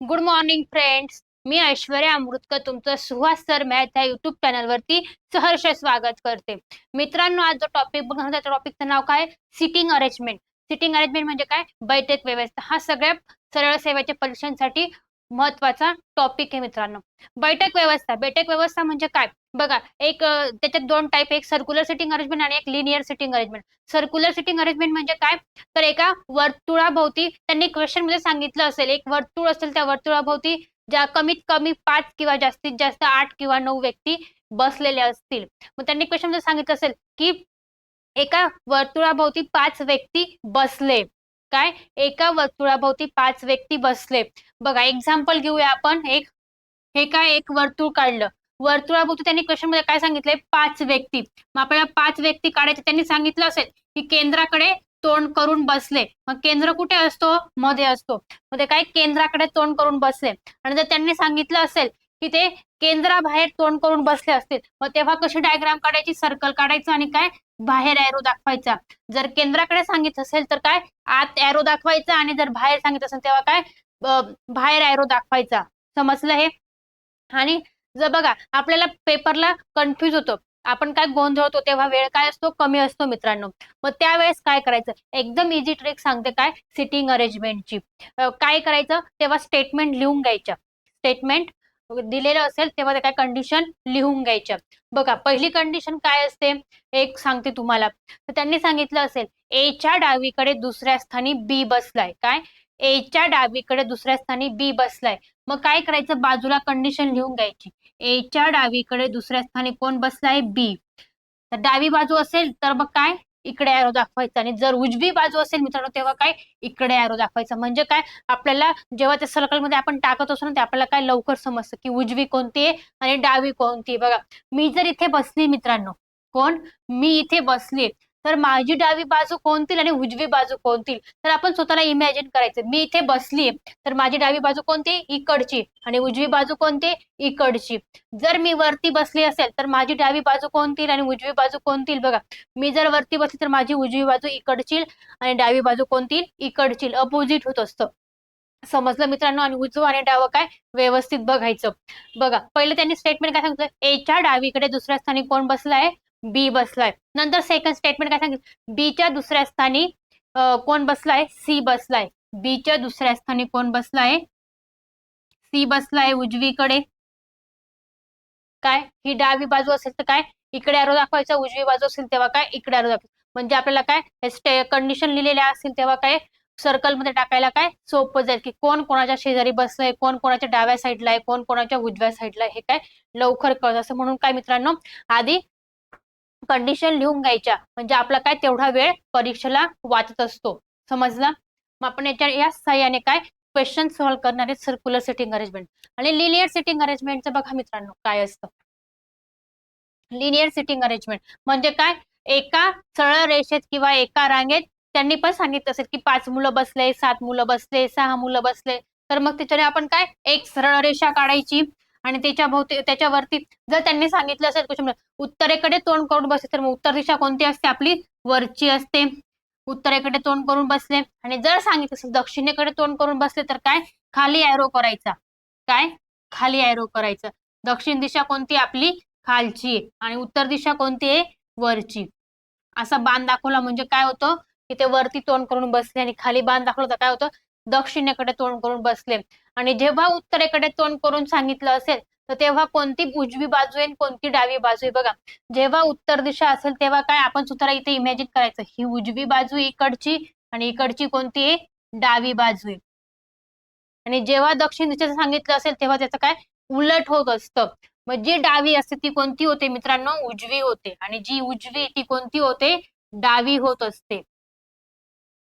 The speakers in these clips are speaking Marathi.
गुड मॉर्निंग फ्रेंड्स मी ऐश्वर्या अमृतकर तुमचं सुहास सर मॅथ या युट्यूब चॅनलवरती सहर्ष स्वागत करते. मित्रांनो आज जो टॉपिक बघणार त्या टॉपिकचं नाव काय? सिटिंग अरेंजमेंट सिटिंग अरेंजमेंट म्हणजे काय? बैठक व्यवस्था. हा सगळ्या सरळ सेवेच्या परीक्षांसाठी महत्त्वाचा टॉपिक आहे मित्रांनो. बैठक व्यवस्था. बैठक व्यवस्था म्हणजे काय? बघा एक त्याच्यात दोन टाईप एक सर्क्युलर सिटिंग अरेंजमेंट आणि एक linear sitting arrangement circular sitting arrangement म्हणजे काय? तर एका वर्तुळाभोवती त्यांनी क्वेश्चनमध्ये सांगितलं असेल. एक वर्तुळ असेल त्या वर्तुळाभोवती ज्या कमीत कमी पाच किंवा जास्तीत जास्त आठ किंवा नऊ व्यक्ती बसलेल्या असतील. मग त्यांनी क्वेश्चनमध्ये सांगितलं असेल की एका वर्तुळाभोवती पाच व्यक्ती बसले. काय? एका वर्तुळाभोवती पाच व्यक्ती बसले. बघा एक्झाम्पल घेऊया आपण. एक हे काय? एक वर्तुळ काढलं. वर्तुळाभोवती त्यांनी क्वेश्चनमध्ये काय सांगितलंय? पाच व्यक्ती. मग आपल्याला पाच व्यक्ती काढायचे त्यांनी सांगितलं असेल की केंद्राकडे तोंड करून बसले. मग केंद्र कुठे असतो? मध्ये असतो. मग ते काय? केंद्राकडे तोंड करून बसले. आणि जर त्यांनी सांगितलं असेल की ते केंद्राबाहेर तोंड करून बसले असतील मग तेव्हा कशी डायग्राम काढायची? सर्कल काढायचं आणि काय? बाहेर एरो दाखवायचा. जर केंद्राकडे सांगितलं असेल तर काय? आत एरो दाखवायचा आणि जर बाहेर सांगितलं असेल तेव्हा काय? बाहेर एरो दाखवायचा. समजलं हे? आणि जर बघा आपल्याला पेपरला कन्फ्यूज होतो. आपण काय गोंधळतो तेव्हा वेळ काय असतो? कमी असतो मित्रांनो. मग त्यावेळेस काय करायचं? एकदम इझी ट्रिक सांगते काय? सिटिंग अरेंजमेंटची काय करायचं? तेव्हा स्टेटमेंट लिहून घ्यायच्या स्टेटमेंट दिलेलं असेल तेव्हा ते काय कंडिशन लिहून घ्यायच्या बघा पहिली कंडिशन काय असते? एक सांगते तुम्हाला. तर त्यांनी सांगितलं असेल एच्या डावीकडे दुसऱ्या स्थानी बी बसलाय. काय? एच्या डावीकडे दुसऱ्या स्थानी बी बसलाय. मग काय करायचं? बाजूला कंडिशन लिहून घ्यायची. एच्या डावीकडे दुसऱ्या स्थानी कोण बसलाय बी. तर डावी बाजू असेल तर मग काय? इकडे ॲरो दाखवायचा. आणि जर उजवी बाजू असेल मित्रांनो तेव्हा काय? इकडे ॲरो दाखवायचा. म्हणजे काय? आपल्याला जेव्हा त्या सर्कलमध्ये आपण टाकत असतो ना ते आपल्याला काय लवकर समजतं की उजवी कोणती आहे आणि डावी कोणती आहे. बघा मी जर इथे बसली मित्रांनो कोण? मी इथे बसली तर माझी डावी बाजू कोणतील आणि उजवी बाजू कोणतील? तर आपण स्वतःला इमॅजिन करायचं. मी इथे बसली तर माझी डावी बाजू कोणती? इकडची. आणि उजवी बाजू कोणती? इकडची. जर मी वरती बसली असेल तर माझी डावी बाजू कोणतील आणि उजवी बाजू कोणतील? बघा मी जर वरती बसली तर माझी उजवी बाजू इकडची आणि डावी बाजू कोणतील? इकडची अपोजिट होत असतं. समजलं मित्रांनो? आणि उजवं आणि डावं काय? व्यवस्थित बघायचं. बघा पहिले त्यांनी स्टेटमेंट काय सांगितलं? एच्या डावीकडे दुसऱ्या स्थानी कोण बसलाय बी बसलाय. नंतर सेकंड स्टेटमेंट काय सांगितलं बीच्या दुसऱ्या स्थानी कोण बसलाय? सी बसलाय. बीच्या दुसऱ्या स्थानी कोण बसलाय? सी बसलाय उजवीकडे. काय? ही डावी बाजू असेल तर काय? इकडे आरो दाखवायचं उजवी बाजू असेल तेव्हा काय? इकडे आरो दाखवायचं. म्हणजे आपल्याला काय? कंडिशन लिहिलेल्या असतील तेव्हा काय? सर्कलमध्ये टाकायला काय? सोपं जाईल की कोण कोणाच्या शेजारी बसलंय कोण कोणाच्या डाव्या साईडला आहे कोण कोणाच्या उजव्या साईडला आहे हे काय? लवकर कळत. असं म्हणून काय मित्रांनो आधी कंडिशन लिहून घ्यायच्या. म्हणजे आपला काय तेवढा वेळ परीक्षेला वाचत असतो. समजला? मग आपण याच्या या सहाय्याने काय क्वेश्चन सॉल्व्ह करणारे सर्क्युलर सिटिंग अरेंजमेंट आणि लिनियर सिटिंग अरेंजमेंटचं बघा मित्रांनो काय असतं? लिनियर सिटिंग अरेंजमेंट म्हणजे काय? एका सरळ रेषेत किंवा एका रांगेत त्यांनी पण सांगितलं असेल की पाच मुलं बसले सात मुलं बसले सहा मुलं बसले. तर मग त्याच्याने आपण काय? एक सरळ रेषा काढायची. आणि त्याच्या भोवती त्याच्यावरती जर त्यांनी सांगितलं असेल क्वेश्चन उत्तरेकडे तोंड करून बसले तर मग उत्तर दिशा कोणती असते? आपली वरची असते. उत्तरेकडे तोंड करून बसले आणि जर सांगितलं असेल दक्षिणेकडे तोंड करून बसले तर काय? खाली एरो करायचा. काय? खाली एरो करायचं. दक्षिण दिशा कोणती? आपली खालची. आणि उत्तर दिशा कोणती आहे? वरची. असा बाण दाखवला म्हणजे काय होतं? की ते वरती तोंड करून बसले आणि खाली बाण दाखवलं तर काय होतं? दक्षिणेकडे तोंड करून बसले. आणि जेव्हा उत्तरेकडे तोंड करून सांगितलं असेल तर तेव्हा कोणती उजवी बाजू आहे आणि कोणती डावी बाजू आहे बघा. जेव्हा उत्तर दिशा असेल तेव्हा काय आपण सुद्धा इथे इमॅजिन करायचं. ही उजवी बाजू इकडची आणि इकडची कोणती आहे? डावी बाजू आहे. आणि जेव्हा दक्षिण दिशेचं सांगितलं असेल तेव्हा त्याचं काय? उलट होत असतं. मग जी डावी असते ती कोणती होते मित्रांनो? उजवी होते. आणि जी उजवी ती कोणती होते? डावी होत असते.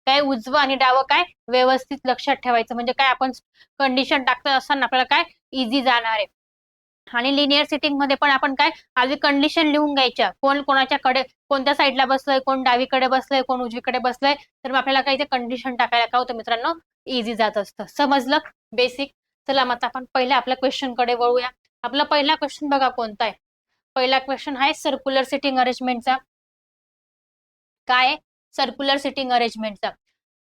काय उजवं आणि डावं काय व्यवस्थित लक्षात ठेवायचं. म्हणजे काय आपण कंडिशन टाकत असताना आपल्याला काय इझी जाणार आहे. आणि लिनियर सिटिंगमध्ये पण आपण काय आधी कंडिशन लिहून घ्यायच्या. कोण कोणाच्या कडे कोणत्या साईडला बसलंय कोण डावीकडे बसलंय कोण उजवीकडे बसलंय तर मग आपल्याला काही ते कंडिशन टाकायला काय होतं मित्रांनो? इझी जात असतं. समजलं? बेसिक चला मग आता आपण पहिल्या आपल्या क्वेश्चनकडे वळूया. आपला पहिला क्वेश्चन बघा कोणता आहे? पहिला क्वेश्चन आहे सर्क्युलर सिटिंग अरेंजमेंटचा काय सर्क्युलर सिटिंग अरेंजमेंटचा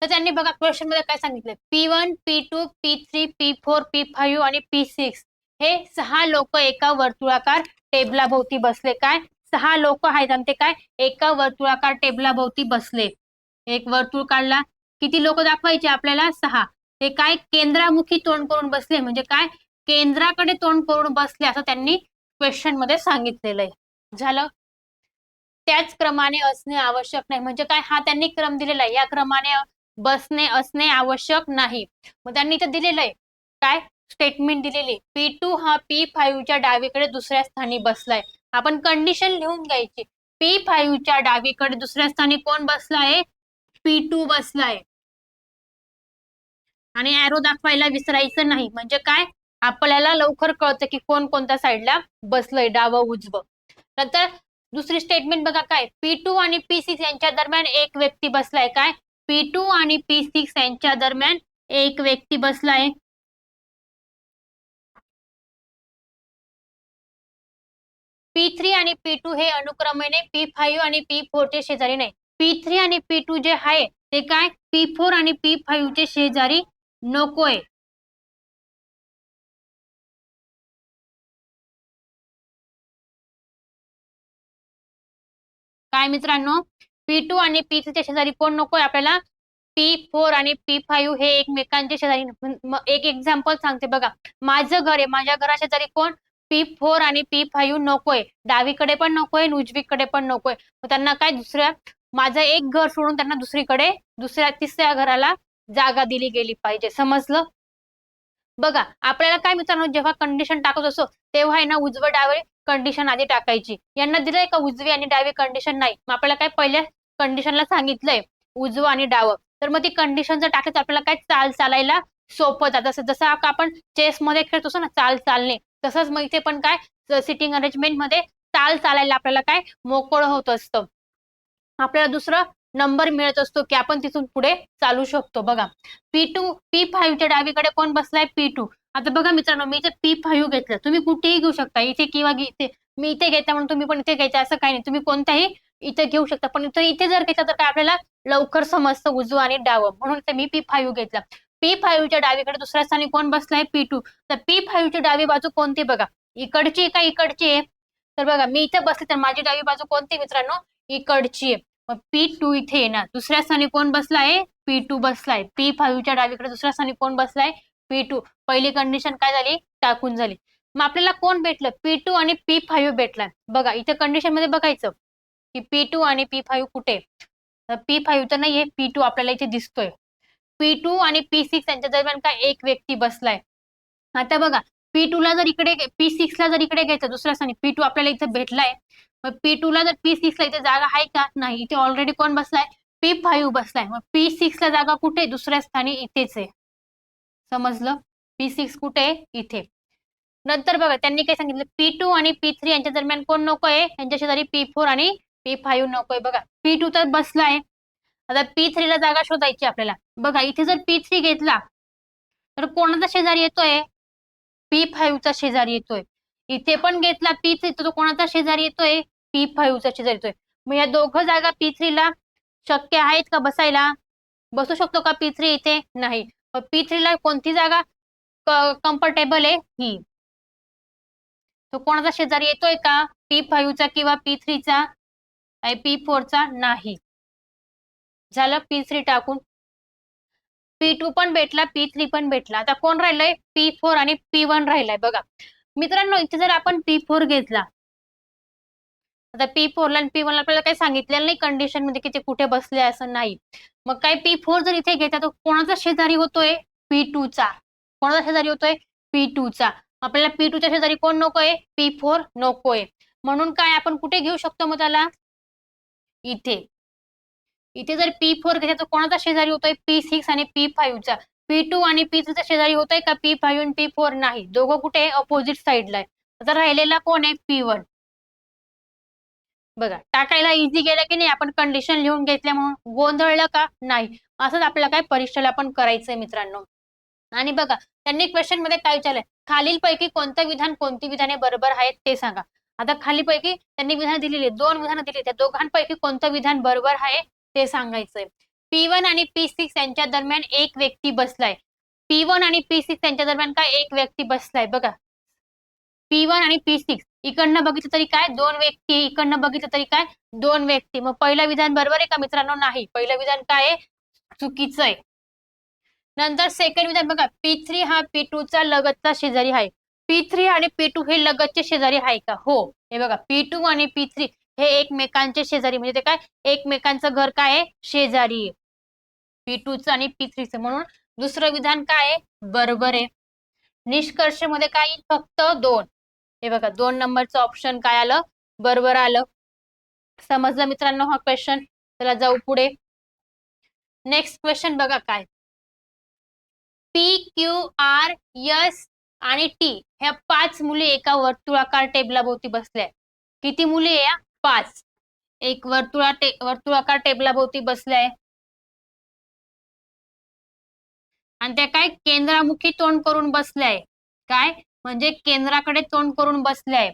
तर त्यांनी बघा क्वेश्चनमध्ये काय सांगितलं P one P two P three P four P five आणि पी सिक्स हे सहा लोक एका वर्तुळाकार टेबलाभोवती बसले. काय? सहा लोक आहेत आणि ते काय? एका वर्तुळाकार टेबलाभोवती बसले. एक वर्तुळ काढला. किती लोक दाखवायचे आपल्याला? सहा. ते काय? केंद्रामुखी तोंड करून बसले. म्हणजे काय? केंद्राकडे तोंड करून बसले असं त्यांनी क्वेश्चनमध्ये सांगितलेलं आहे झालं? त्याच क्रमाने असणे आवश्यक नाही. म्हणजे काय? हा त्यांनी क्रम दिलेला आहे. या क्रमाने बसणे असणे आवश्यक नाही. मग त्यांनी इथं दिलेलं आहे. काय? स्टेटमेंट दिलेली पी टू हा पी फाईव्हच्या डावीकडे दुसऱ्या स्थानी बसलाय. आपण कंडिशन लिहून घ्यायची. पी फाईव्हच्या डावीकडे दुसऱ्या स्थानी कोण बसलाय पी टू बसलाय आणि ऍरो दाखवायला विसरायचं नाही. म्हणजे काय? आपल्याला लवकर कळतं की कोण कोणत्या साईडला बसलंय. डावं उजवं. नंतर दुसरी स्टेटमेंट बघा काय? पी टू आणि पी सिक्स यांच्या दरम्यान एक व्यक्ती बसलाय काय? पी टू आणि पी सिक्स यांच्या दरम्यान एक व्यक्ती बसलाय. पी थ्री आणि पी टू हे अनुक्रमेने पी फाईव्ह आणि पी फोरचे शेजारी नाही. पी थ्री आणि पी टू जे आहे ते काय? पी फोर आणि पी फाईव्ह चे शेजारी नकोय. काय मित्रांनो? पी टू आणि पी थ्रीच्या शेजारी कोण नकोय आपल्याला? पी फोर आणि पी फाईव्ह हे एकमेकांच्या शेजारी एक एक्झाम्पल सांगते बघा. माझं घर आहे माझ्या घरा शेजारी कोण? पी फोर आणि पी फाईव्ह नकोय. डावीकडे पण नकोय आणि उजवीकडे पण नकोय. मग त्यांना काय दुसऱ्या माझं एक घर सोडून त्यांना दुसरीकडे दुसऱ्या तिसऱ्या घराला जागा दिली गेली पाहिजे. समजलं? बघा आपल्याला काय मित्रांनो जेव्हा कंडिशन टाकत असो तेव्हा आहे ना उजवं डावे कंडिशन आधी टाकायची. यांना दिलंय का उजवी आणि डावी कंडिशन नाही? मग आपल्याला काय पहिल्या कंडिशनला सांगितलंय? उजवं आणि डावं. तर मग ती कंडिशन जर टाकली तर आपल्याला काय चाल चालायला सोपं जात. जसं जसं आपण चेस मध्ये असतो ना चाल चालणे. तसंच मग इथे पण काय? सिटिंग अरेंजमेंटमध्ये चाल चालायला आपल्याला काय? मोकळं होत असतं. आपल्याला दुसरं नंबर मिळत असतो की आपण तिथून पुढे चालू शकतो. बघा. पी टू पी फाईव्हच्या डावीकडे कोण बसलाय? पी टू आता बघा मित्रांनो मी इथे पी फाईव्ह घेतलं. तुम्ही कुठेही घेऊ शकता. इथे किंवा इथे. मी इथे घेता म्हणून तुम्ही पण इथे घ्यायचं असं काही नाही. तुम्ही कोणत्याही इथे घेऊ शकता. पण इथे इथे जर घेतलं तर काय आपल्याला लवकर समजतं उजवं आणि डावं. म्हणून ते मी पी फाईव्ह घेतला. पी फाईव्हच्या डावीकडे दुसऱ्या स्थानी कोण बसलाय पी टू. तर पी फाईव्हची डावी बाजू कोणती बघा? इकडची का इकडची आहे? तर बघा मी इथे बसले तर माझी डावी बाजू कोणती मित्रांनो? इकडची आहे. मग पी टू इथे येणार. दुसऱ्या स्थानी कोण बसलाय पी टू बसलाय पी फाईव्हच्या डावीकडे दुसऱ्या स्थानी कोण बसलाय पी टू पहिली कंडिशन काय झाली? टाकून झाली. मग आपल्याला कोण भेटलं? पी टू आणि पी फाईव्ह भेटलाय बघा इथे कंडिशनमध्ये बघायचं. की पी टू आणि पी फाईव्ह कुठे? पी फाईव्ह तर नाहीये. पी टू आपल्याला इथे दिसतोय. पी टू आणि पी सिक्स यांच्या दरम्यान काय एक व्यक्ती बसलाय. आता बघा पी टू ला जर इकडे पी सिक्स ला जर इकडे घ्यायचं दुसऱ्या स्थानी पी टू आपल्याला इथे भेटलाय. मग पी टू ला जर पी सिक्स ला इथे जागा आहे का? नाही. इथे ऑलरेडी कोण बसलाय? पी फाईव्ह बसलाय. मग पी सिक्स ला जागा कुठे? दुसऱ्या स्थानी इथेच आहे. समजलं? पी सिक्स कुठे? इथे. नंतर बघा त्यांनी काय सांगितलं? पी टू आणि पी थ्री यांच्या दरम्यान कोण नको आहे यांच्या शेजारी पी फोर आणि पी फाईव्ह नको आहे बघा पी टू तर बसलाय आता पी थ्री ला जागा शोधायची आपल्याला. बघा इथे जर पी थ्री घेतला तर कोणाचा शेजारी येतोय? पी फाईव्हचा शेजारी येतोय. इथे पण घेतला पी थ्री तर तो कोणाचा शेजारी येतोय? पी फाईव्हचा शेजारी येतोय. मग या दोघं जागा पी थ्रीला शक्य आहेत का बसायला? बसू शकतो का पी थ्री इथे? नाही. पी थ्रीला कोणती जागा कम्फर्टेबल आहे? ही. तो कोणाचा शेजारी येतोय का? पी फाईव्हचा किंवा पी थ्रीचा पी फोरचा नाही. झालं पी थ्री टाकून. पी टू पण भेटला पी थ्री पण भेटला. आता कोण राहिलंय? पी फोर आणि पी वन राहिलाय. बघा. मित्रांनो इथे जर आपण पी फोर घेतला आता पी फोरला आणि पी वनला आपल्याला काही सांगितलेलं नाही कंडिशनमध्ये की ते कुठे बसले असं नाही. मग काय पी फोर जर इथे घेतला तर कोणाचा शेजारी होतोय? पी टू चा. कोणाचा शेजारी होतोय? पी टू चा. आपल्याला पी टू च्या शेजारी कोण नकोय? पी फोर नकोय. म्हणून काय आपण कुठे घेऊ शकतो मग त्याला? इथे. इथे जर पी फोर घेतला तर कोणाचा शेजारी होतोय? पी सिक्स आणि पी फाईव्हचा पी टू आणि पी थ्रीचा शेजारी होतोय का पी फाईव्ह आणि पी फोर नाही? दोघं कुठे? अपोजिट साईडला आहे. आता राहिलेला कोण आहे? पी वन बघा टाकायला इझी गेलं की नाही आपण कंडिशन लिहून घेतल्या म्हणून गोंधळलं का? नाही. असंच आपल्याला काय परीक्षेला पण करायचंय मित्रांनो. आणि बघा त्यांनी क्वेश्चनमध्ये काय विचारलंय? खालीलपैकी कोणतं विधान कोणती विधाने बरोबर आहेत ते सांगा. आता खालीपैकी त्यांनी विधान दिलेली दोन विधानं दिली त्या दोघांपैकी कोणतं विधान बरोबर आहे ते सांगायचंय. पी वन आणि पी सिक्स यांच्या दरम्यान एक व्यक्ती बसलाय. पी वन आणि पी सिक्स यांच्या दरम्यान काय एक व्यक्ती बसलाय? बघा. पी वन आणि पी सिक्स इकडनं बघितलं तरी काय? दोन व्यक्ती इकडनं बघितलं तरी काय? दोन व्यक्ती. मग पहिलं विधान बरोबर आहे का मित्रांनो? नाही. पहिलं विधान काय आहे? चुकीचं आहे. नंतर सेकंड विधान बघा. पी थ्री हा पी टू चा लगतचा शेजारी आहे. पी थ्री आणि पी टू हे लगतचे शेजारी आहे का? हो. हे बघा. पी टू आणि पी थ्री हे एकमेकांचे शेजारी. म्हणजे ते काय? एकमेकांचं घर काय आहे? शेजारी आहे. पी टूचं आणि पी थ्रीचं म्हणून दुसरं विधान काय आहे? बरोबर आहे. निष्कर्षमध्ये काय येईल? फक्त दोन. हे बघा दोन नंबरचं ऑप्शन काय आलं? बरोबर आलं. समजलं मित्रांनो हा क्वेश्चन चला जाऊ पुढे. नेक्स्ट क्वेश्चन बघा काय? पी क्यू आर यस आणि टी ह्या पाच मुली एका वर्तुळाकार टेबलाभोवती बसल्या. किती मुली आहे या? पाच. एक वर्तुळा टे वर्तुळाकार टेबलाभोवती बसल्या आहे. आणि त्या काय? केंद्रामुखी तोंड करून बसल्या आहे. काय? म्हणजे केंद्राकडे तोंड करून बसले आहे.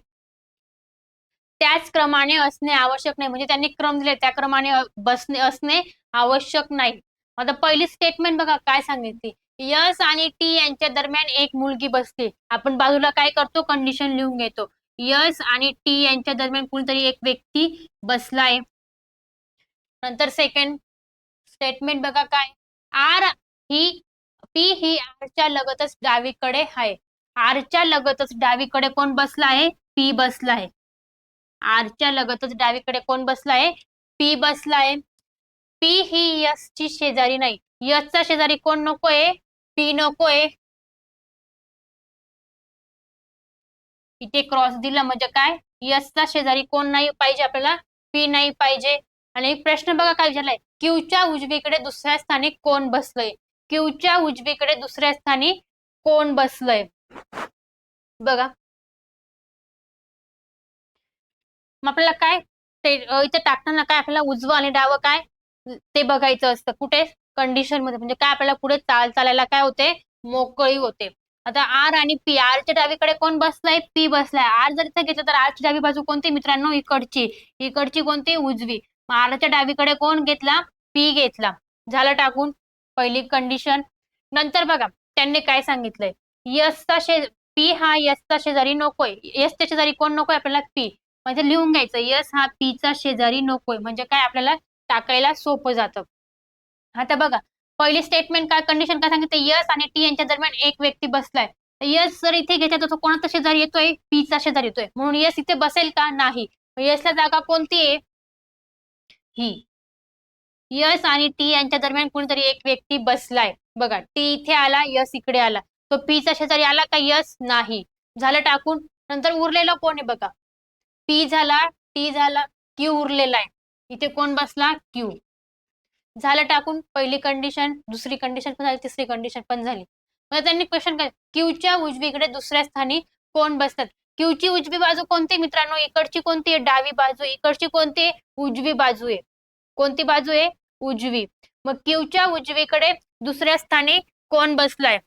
त्याच क्रमाने असणे आवश्यक नाही. म्हणजे त्यांनी क्रम दिले त्या क्रमाने बसणे असणे आवश्यक नाही. आता पहिली स्टेटमेंट बघा काय सांगितली? यस आणि टी यांच्या दरम्यान एक मुलगी बसते. आपण बाजूला काय करतो? कंडिशन लिहून घेतो. यस आणि टी यांच्या दरम्यान कुणीतरी एक व्यक्ती बसलाय नंतर सेकंड स्टेटमेंट बघा काय? आर ही पी ही आरच्या लगतच डावीकडे आहे. आरच्या लगतच डावीकडे कोण बसला आहे? पी बसला आहे. आरच्या लगतच डावीकडे कोण बसला आहे? पी बसला आहे. पी ही यस ची शेजारी नाही. यसचा शेजारी कोण नकोय पी नकोय इथे क्रॉस दिला म्हणजे काय? यसचा शेजारी कोण नाही पाहिजे आपल्याला? पी नाही पाहिजे. आणि प्रश्न बघा काय विचारलाय? क्यूच्या उजवीकडे दुसऱ्या स्थानी कोण बसलंय? क्यूच्या उजवीकडे दुसऱ्या स्थानी कोण बसलंय? बघा. मग आपल्याला काय? ते इथे टाकताना काय आपल्याला उजवं आणि डावं काय? ते बघायचं असतं कुठे? कंडिशनमध्ये. म्हणजे काय आपल्याला पुढे चाल चालायला काय होते? मोकळी होते. आता आर आणि पी आरच्या डावीकडे कोण बसलाय? पी बसलाय. आर जर इथे घेतलं तर आरची डावी बाजू कोणती? मित्रांनो इकडची. इकडची कोणती? उजवी. मग आरच्या डावीकडे कोण घेतला? पी घेतला. झालं टाकून पहिली कंडिशन नंतर बघा त्यांनी काय सांगितलंय? यसचा शे पी हा यसचा शेजारी नकोय. यसच्या शेजारी कोण नकोय? आपल्याला पी. म्हणजे लिहून घ्यायचं. यस हा पीचा शेजारी नकोय. म्हणजे काय? आपल्याला टाकायला सोपं जातं. आता बघा. पहिली स्टेटमेंट काय? कंडिशन काय सांगितलं यस आणि टी यांच्या दरम्यान एक व्यक्ती बसलाय. यस जर इथे घेतला तर तो कोणाचा शेजारी येतोय? पीचा शेजारी येतोय. म्हणून यस इथे बसेल का? नाही. यसला जागा कोणती आहे? ही. यस आणि टी यांच्या दरम्यान कोणीतरी एक व्यक्ती बसलाय. बघा. टी इथे आला यस इकडे आला. तो पी चा शेजारी आला का यस नाही. झालं टाकून नंतर उरलेलं कोण आहे बघा. पी झाला टी झाला क्यू उरलेला आहे. इथे कोण बसला? क्यू. झालं टाकून पहिली कंडिशन दुसरी कंडिशन पण झाली तिसरी कंडिशन पण झाली. मग त्यांनी क्वेश्चन काय क्यूच्या उजवीकडे दुसऱ्या स्थानी कोण बसतात? क्यूची उजवी बाजू कोणती मित्रांनो? इकडची कोणती आहे? डावी बाजू इकडची कोणती आहे? उजवी बाजू आहे. कोणती बाजू आहे? उजवी. मग क्यूच्या उजवीकडे दुसऱ्या स्थानी कोण बसलाय?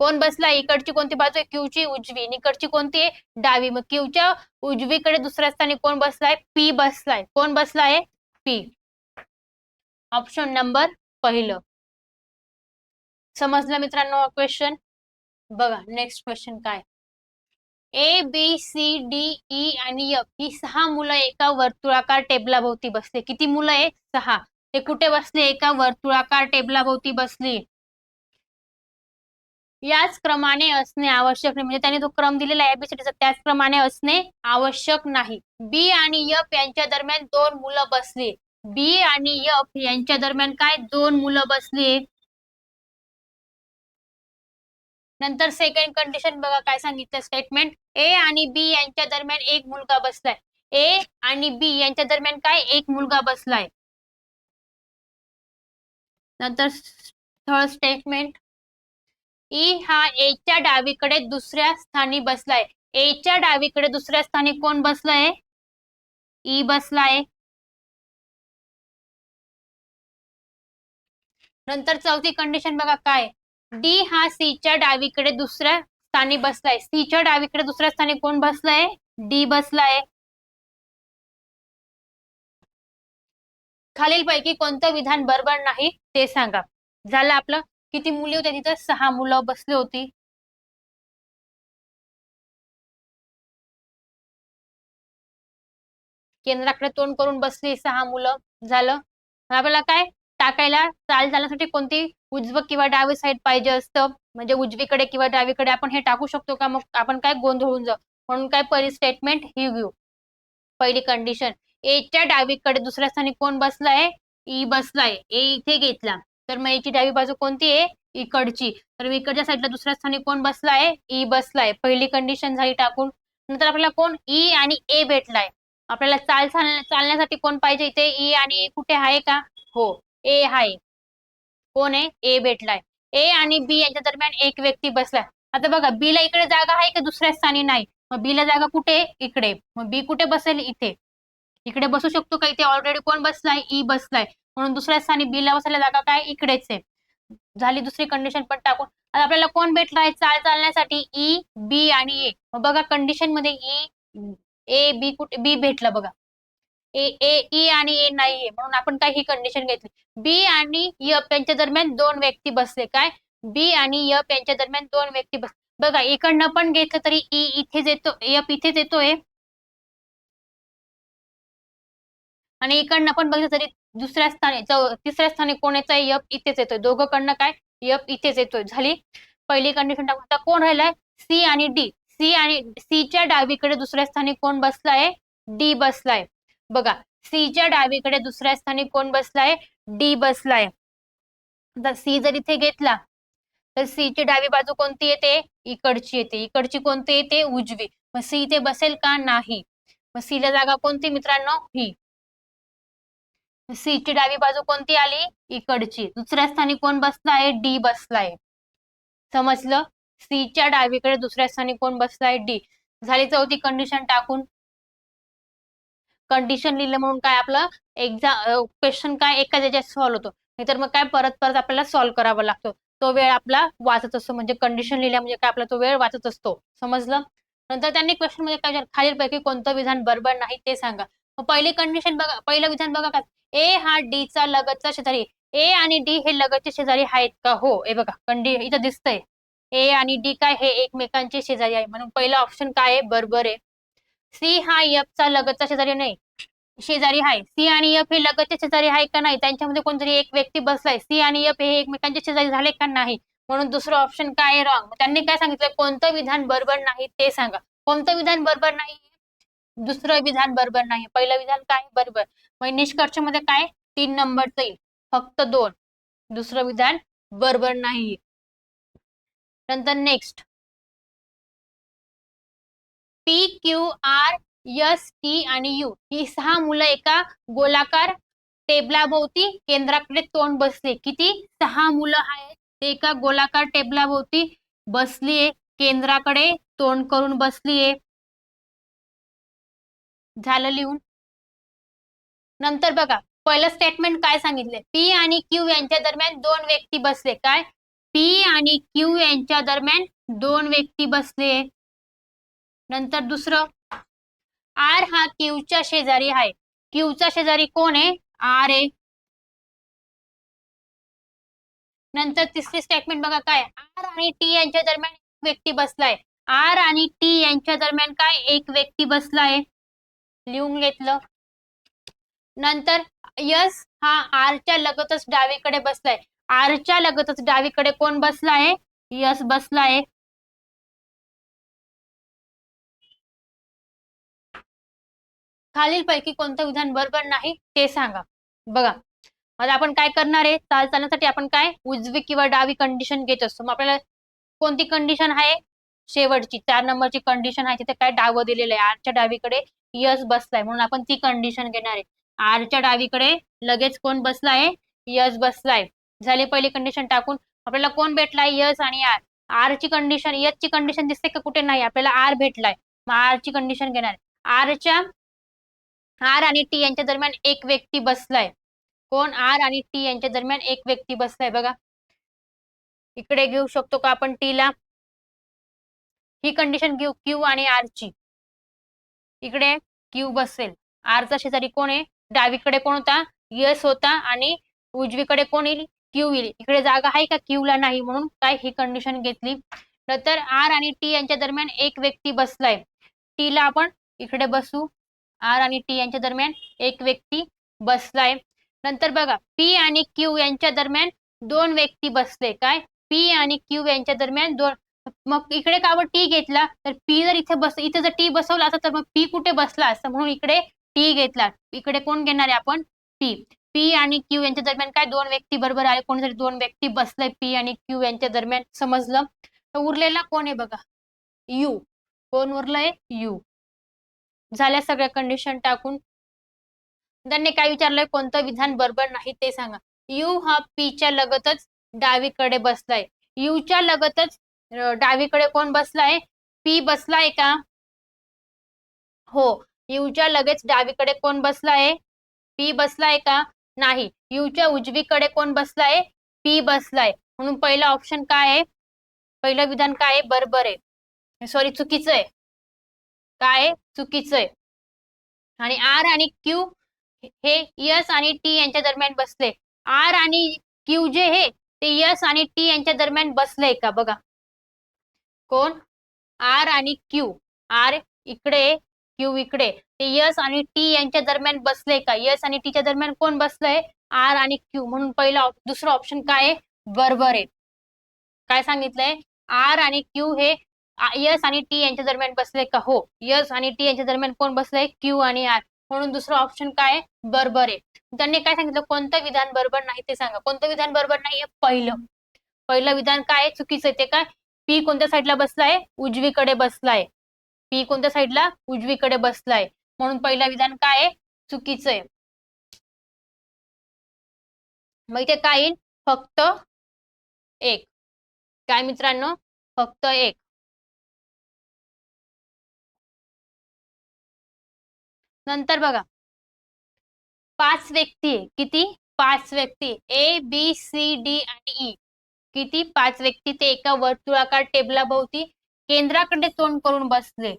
कोण बसलाय इकडची कोणती बाजू आहे? क्यूची उजवी. आणि इकडची कोणती आहे? डावी. मग क्यूच्या उजवीकडे दुसऱ्या स्थानी कोण बसलाय? पी बसलाय. कोण बसलाय? पी. ऑप्शन नंबर पहिलं. समजलं मित्रांनो क्वेश्चन बघा नेक्स्ट क्वेश्चन काय? A B C D E आणि एफ ही सहा मुलं एका वर्तुळाकार टेबलाभोवती बसले. किती मुलं आहे? सहा. ते कुठे बसले? एका वर्तुळाकार टेबलाभोवती बसली. याच क्रमाने असणे आवश्यक नाही. म्हणजे त्याने जो क्रम दिलेला आहे एबीसीडीचा त्याच क्रमाने असणे आवश्यक नाही. बी आणि यफ यांच्या दरम्यान दोन मुलं बसली. बी आणि यफ यांच्या दरम्यान काय? दोन मुलं बसली. नंतर सेकंड कंडिशन बघा काय सांगितलं स्टेटमेंट ए आणि बी यांच्या दरम्यान एक मुलगा बसलाय. ए आणि बी यांच्या दरम्यान काय? एक मुलगा बसलाय. नंतर थर्ड स्टेटमेंट ई हा एच्या डावीकडे दुसऱ्या स्थानी बसलाय. एच्या डावीकडे दुसऱ्या स्थानी कोण बसलाय? ई बसलाय. नंतर चौथी कंडिशन बघा काय? डी हा सी च्या डावीकडे दुसऱ्या स्थानी बसलाय. सी च्या डावीकडे दुसऱ्या स्थानी कोण बसलाय? डी बसलाय. खालीलपैकी कोणतं विधान बरोबर नाही ते सांगा. झालं आपलं? किती मुली होत्या तिथं? सहा मुलं बसली होती. केंद्राकडे तोंड करून बसली सहा मुलं. झालं. आपल्याला काय? टाकायला चाल चालण्यासाठी कोणती उजव किंवा डावी साईड पाहिजे असतं? म्हणजे उजवीकडे किंवा डावीकडे आपण हे टाकू शकतो का? मग आपण काय गोंधळून जाऊ? म्हणून काय पहिली स्टेटमेंट ही घेऊ. पहिली कंडिशन एच्या डावीकडे दुसऱ्या स्थानी कोण बसलाय? ई बसलाय. ए इथे घेतला. तर मग याची डावी बाजू कोणती आहे? इकडची. तर इकडच्या साईडला दुसऱ्या स्थानी कोण बसलाय ई e बसलाय. पहिली कंडिशन झाली टाकून. नंतर आपल्याला कोण? ई आणि ए भेटलाय. आपल्याला चाल चाल चालण्यासाठी कोण पाहिजे इथे? ई आणि ए कुठे आहे का? हो ए आहे. कोण आहे? ए भेटलाय. ए आणि बी यांच्या दरम्यान एक व्यक्ती बसलाय. आता बघा बी ला इकडे जागा आहे का दुसऱ्या स्थानी नाही? मग बी ला जागा कुठे? इकडे. मग बी कुठे बसेल? इथे. इकडे बसू शकतो का? इथे ऑलरेडी कोण बसलाय? ई बसलाय. म्हणून दुसऱ्या स्थानी बी ला बसायला जागा काय? इकडेच आहे. झाली दुसरी कंडिशन पण टाकून. आता आपल्याला कोण भेटलाय चाल चालण्यासाठी e, ई बी आणि ए मग बघा कंडिशनमध्ये ई ए बी कुठे? बी भेटला बघा. ए ए ई आणि ए नाहीये म्हणून आपण काय ही कंडिशन घेतली? बी आणि यप यांच्या दरम्यान दोन व्यक्ती बसले. काय? बी आणि यप यांच्या दरम्यान दोन व्यक्ती बस. बघा इकडनं पण घेतलं तरी ई इथेच येतो यप इथेच येतोय आणि इकडनं पण बघितलं तरी दुसऱ्या स्थानी तिसऱ्या स्थानी कोण येतोय? यप इथेच येतोय. दोघं कडनं काय? यप इथेच येतोय. झाली? पहिली कंडिशन टाकून आता कोण राहिलाय? सी आणि डी. सी आणि सीच्या डावीकडे दुसऱ्या स्थानी कोण बसलाय? डी बसलाय. बघा सीच्या डावीकडे दुसऱ्या स्थानी कोण बसलाय? डी बसलाय. आता सी जर इथे घेतला तर सी ची डावी बाजू कोणती येते? इकडची येते. इकडची कोणती येते? उजवी. मग सी इथे बसेल का? नाही. मग सीला जागा कोणती मित्रांनो? ही. सी ची डावी बाजू कोणती आली? इकडची. दुसऱ्या स्थानी कोण बसलाय डी बसलाय समजलं? सीच्या डावीकडे दुसऱ्या स्थानी कोण बसलाय डी. झाली चौथी कंडिशन टाकून. कंडिशन लिहिलं म्हणून काय आपलं? एक्झाम क्वेश्चन काय? एका ज्याच्यात सॉल्व्ह होतो. नाहीतर मग काय? परत परत आपल्याला सॉल्व्ह करावा लागतो. तो वेळ आपला वाचत असतो. म्हणजे कंडिशन लिहिल्या म्हणजे काय? आपला तो वेळ वाचत असतो. समजलं? नंतर त्यांनी क्वेश्चनमध्ये काय खालीलपैकी कोणतं विधान बरोबर नाही ते सांगा. पहिली कंडिशन बघा पहिलं विधान बघा का? ए हा डी चा लगतचा शेजारी. ए आणि डी हे लगतचे शेजारी आहेत का? हो हे बघा कंडी इथं दिसतंय. ए आणि डी काय? हे एकमेकांचे शेजारी आहे म्हणून पहिलं ऑप्शन काय आहे? बरोबर आहे. सी हा एफ चा लगतचा शेजारी नाही. शेजारी आहे. सी आणि एफ हे लगतचे शेजारी आहे का नाही? त्यांच्यामध्ये कोणतरी एक व्यक्ती बसलाय. सी आणि एफ हे एकमेकांचे शेजारी झाले का नाही? म्हणून दुसरं ऑप्शन काय आहे? रॉंग त्यांनी काय सांगितलं कोणतं विधान बरोबर नाही ते सांगा. कोणतं विधान बरोबर नाही दुसरं विधान बरोबर नाही पहिलं विधान काय? बरोबर. मग निष्कर्षमध्ये काय? तीन नंबरचं येईल. फक्त दोन. दुसरं विधान बरोबर नाही नंतर next P Q R S T आणि यू ही सहा मुलं एका गोलाकार टेबलाभोवती केंद्राकडे तोंड बसले. किती? सहा मुलं आहेत. ते एका गोलाकार टेबलाभोवती बसलीये. केंद्राकडे तोंड करून बसलीये. झालं लिहून. नंतर बघा पहिलं स्टेटमेंट काय सांगितले? पी आणि क्यू यांच्या दरम्यान दोन व्यक्ती बसले. काय? पी आणि क्यू यांच्या दरम्यान दोन व्यक्ती बसले. नंतर दुसरं आर हा क्यूच्या शेजारी आहे. क्यूचा शेजारी कोण आहे? आर आहे. नंतर तिसरी स्टेटमेंट बघा काय? आर आणि टी यांच्या दरम्यान एक व्यक्ती बसलाय. आर आणि टी यांच्या दरम्यान काय? एक व्यक्ती बसलाय. लिहून घेतलं. नंतर यस हा आरच्या लगतच डावीकडे बसलाय. आरच्या लगतच डावीकडे कोण बसलाय यस बसलाय खालीलपैकी कोणतं विधान बरोबर नाही ते सांगा. बघा. आता आपण काय करणार आहे? चाल चालण्यासाठी आपण काय? उजवी किंवा डावी कंडिशन घेत असतो. मग आपल्याला कोणती कंडिशन आहे? शेवटची चार नंबरची कंडिशन आहे तिथे काय डावं दिलेलं आहे? आरच्या डावीकडे यस बसलाय म्हणून आपण ती कंडिशन घेणार आहे. आरच्या डावीकडे लगेच कोण बसलाय? यस बसलाय. झाली पहिली कंडिशन टाकून आपल्याला कोण भेटलाय? यस आणि आर आर ची कंडिशन यस ची कंडिशन दिसते का? कुठे नाही. आपल्याला आर भेटलाय. मग आर ची कंडिशन घेणार आरच्या आर आणि टी यांच्या दरम्यान एक व्यक्ती बसलाय. कोण? आर आणि टी यांच्या दरम्यान एक व्यक्ती बसलाय. बघा. इकडे घेऊ शकतो का आपण टी ला? ही कंडिशन घेऊ क्यू आणि आर ची. इकडे क्यू बसेल. आरचा शेजारी कोण आहे? डावीकडे कोण होता? यस होता आणि उजवीकडे कोण येईल? क्यू येईल. इकडे जागा आहे का? क्यू ला नाही म्हणून काय ही कंडिशन घेतली? नंतर आर आणि टी यांच्या दरम्यान एक व्यक्ती बसलाय. टी ला आपण इकडे बसू. आर आणि टी यांच्या दरम्यान एक व्यक्ती बसलाय. नंतर बघा पी आणि क्यू यांच्या दरम्यान दोन व्यक्ती बसले. काय? पी आणि क्यू यांच्या दरम्यान दोन मग इकडे का टी घेतला? तर पी जर इथे बस इथे जर टी बसवला असता तर मग पी कुठे बसला असता? म्हणून इकडे टी घेतला. इकडे कोण घेणार आहे आपण? पी. पी आणि क्यू यांच्या दरम्यान काय दोन व्यक्ती बरोबर आहे कोणीतरी दोन व्यक्ती बसलाय पी आणि क्यू यांच्या दरम्यान समजलं? तर उरलेला कोण आहे बघा? यू. कोण उरलंय? यू. झाल्या सगळ्या कंडिशन टाकून. त्यांनी काय विचारलंय? कोणतं विधान बरोबर नाही ते सांगा. यू हा पीच्या लगतच डावीकडे बसलाय. यूच्या लगतच डावीकडे कोण बसलाय? पी बसलाय का? हो. यूच्या लगेच डावीकडे कोण बसलाय? पी बसलाय का? नाही. यूच्या उजवीकडे कोण बसलाय? पी बसलाय. म्हणून पहिलं ऑप्शन काय आहे? पहिलं विधान काय आहे? बरोबर आहे. सॉरी चुकीचं आहे. काय चुकीचं आहे. आणि आर आणि क्यू हे यस आणि टी यांच्या दरम्यान बसले. आर आणि क्यू जे हे ते यस आणि टी यांच्या दरम्यान बसलंय का? बघा. कोण? आर आणि क्यू. आर इकडे क्यू इकडे. ते यस आणि टी यांच्या दरम्यान बसले का? यस आणि टीच्या दरम्यान कोण बसलंय? आर आणि क्यू. म्हणून पहिला दुसरं ऑप्शन काय आहे? बरोबर आहे. काय सांगितलंय? आर आणि क्यू हे यस आणि टी यांच्या दरम्यान बसले का? हो. यस आणि टी यांच्या दरम्यान कोण बसलंय? क्यू आणि आर. म्हणून दुसरं ऑप्शन काय बरोबर आहे. त्यांनी काय सांगितलं? कोणतं विधान बरोबर नाही ते सांगा. कोणतं विधान बरोबर नाही पहिलं. पहिलं विधान काय चुकीचं आहे ते काय? पी कोणत्या साईडला बसलाय? उजवीकडे बसलाय. पी कोणत्या साईडला? उजवीकडे बसलाय. म्हणून पहिला विधान काय आहे? चुकीचं आहे. मग इथे काय येईल? फक्त एक. काय मित्रांनो? फक्त एक. नंतर बघा. पाच व्यक्ती किती? पाच व्यक्ती. ए बी सी डी आणि ई. किती? पाच व्यक्ती ते एका वर्तुळाकार टेबलाभोवती केंद्राकडे तोंड करून बसले.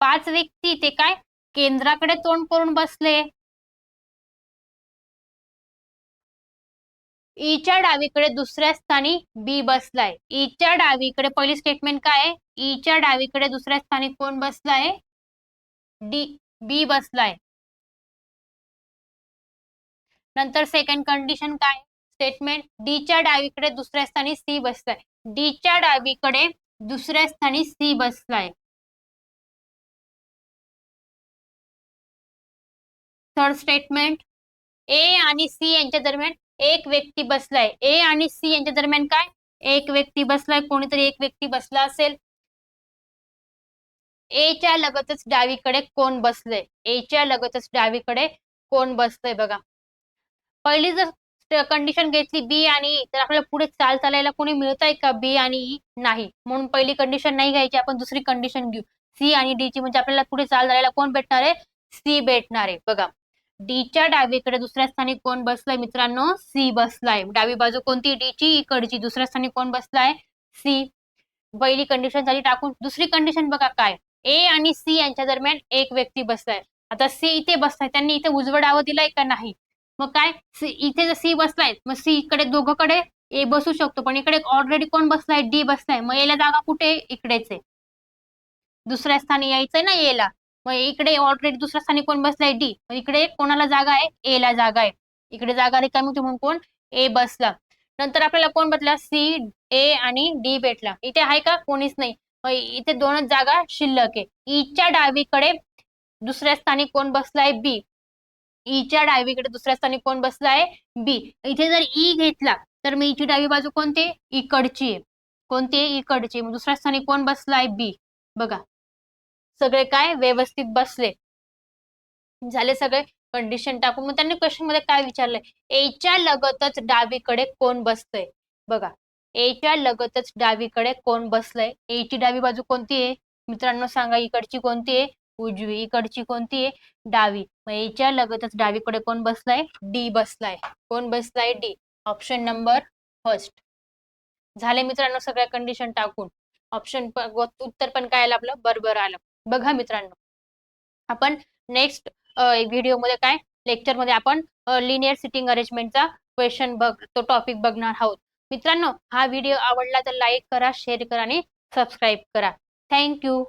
पाच व्यक्ती ते काय? केंद्राकडे तोंड करून बसले. ईच्या डावीकडे दुसऱ्या स्थानी बी बसलाय. ईच्या डावीकडे पहिली स्टेटमेंट काय आहे? ईच्या डावीकडे दुसऱ्या स्थानी कोण बसलाय? डी बी बसलाय. नंतर सेकंड कंडिशन काय? स्टेटमेंट डीच्या डावीकडे दुसऱ्या स्थानी सी बसलाय. डीच्या डावीकडे दुसऱ्या स्थानी सी बसलाय. थर्ड स्टेटमेंट ए आणि सी यांच्या दरम्यान एक व्यक्ती बसलाय. ए आणि सी यांच्या दरम्यान काय? एक व्यक्ती बसलाय. कोणीतरी एक व्यक्ती बसला असेल. एच्या लगतच डावीकडे कोण बसलंय? एच्या लगतच डावीकडे कोण बसतंय बघा. पहिली जर कंडिशन घेतली बी आणि ई तर आपल्याला पुढे चाल चालायला कोणी मिळत आहे का बी आणि ई नाही. म्हणून पहिली कंडिशन नाही घ्यायची आपण दुसरी कंडिशन घेऊ. सी आणि डी ची म्हणजे आपल्याला पुढे चाल चालायला कोण भेटणार आहे? सी भेटणार आहे. बघा. डीच्या डावीकडे दुसऱ्या स्थानी कोण बसलाय मित्रांनो? सी बसलाय. डावी बाजू कोणती? डीची इकडची. दुसऱ्या स्थानी कोण बसलाय? सी पहिली कंडिशन झाली टाकून. दुसरी कंडिशन बघा काय? ए आणि सी यांच्या दरम्यान एक व्यक्ती बसलाय. आता सी इथे बसलाय. त्यांनी इथे उजवा डावं दिलाय का नाही? मग काय? सी इथे जर सी बसलाय मग सी इकडे दोघंकडे ए बसू शकतो. पण इकडे ऑलरेडी कोण बसलाय? डी बसलाय. मग एला जागा कुठे? इकडेच आहे. दुसऱ्या स्थानी यायचंय ना एला मग इकडे ऑलरेडी दुसऱ्या स्थानी कोण बसलाय? डी. मग इकडे कोणाला जागा आहे? ए ला जागा आहे. इकडे जागा रिकामी होती म्हणून कोण? ए बसला. नंतर आपल्याला कोण भेटला? सी ए आणि डी भेटला. इथे आहे का? कोणीच नाही. मग इथे दोनच जागा शिल्लक आहे. ईच्या डावीकडे दुसऱ्या स्थानी कोण बसलाय? बी. ईच्या डावीकडे दुसऱ्या स्थानी कोण बसलाय बी. इथे जर ई घेतला तर मी ईची डावी बाजू कोणती? इकडची आहे. कोणती इकडची दुसऱ्या स्थानी कोण बसला आहे? बी. बघा. सगळे काय? व्यवस्थित बसले. झाले सगळे कंडिशन टाकून. मग त्यांनी क्वेश्चनमध्ये काय विचारलंय? एच्या लगतच डावीकडे कोण बसतय? बघा. एच्या लगतच डावीकडे कोण बसलंय? एची डावी बाजू कोणती आहे? मित्रांनो सांगा. इकडची कोणती आहे? उजवी इकडची कोणती आहे? डावी. मग याच्या लगतच डावीकडे कोण बसलाय? डी बसलाय. कोण बसलाय? डी. ऑप्शन नंबर फर्स्ट झाले मित्रांनो सगळ्या कंडिशन टाकून. ऑप्शन उत्तर पण काय आलं आपलं? बरोबर आलं. बघा मित्रांनो. आपण नेक्स्ट व्हिडिओमध्ये काय? लेक्चरमध्ये आपण लिनियर सिटिंग अरेंजमेंटचा क्वेश्चन बघ तो टॉपिक बघणार आहोत. मित्रांनो हा व्हिडिओ आवडला तर लाईक करा शेअर करा आणि सबस्क्राईब करा. थँक्यू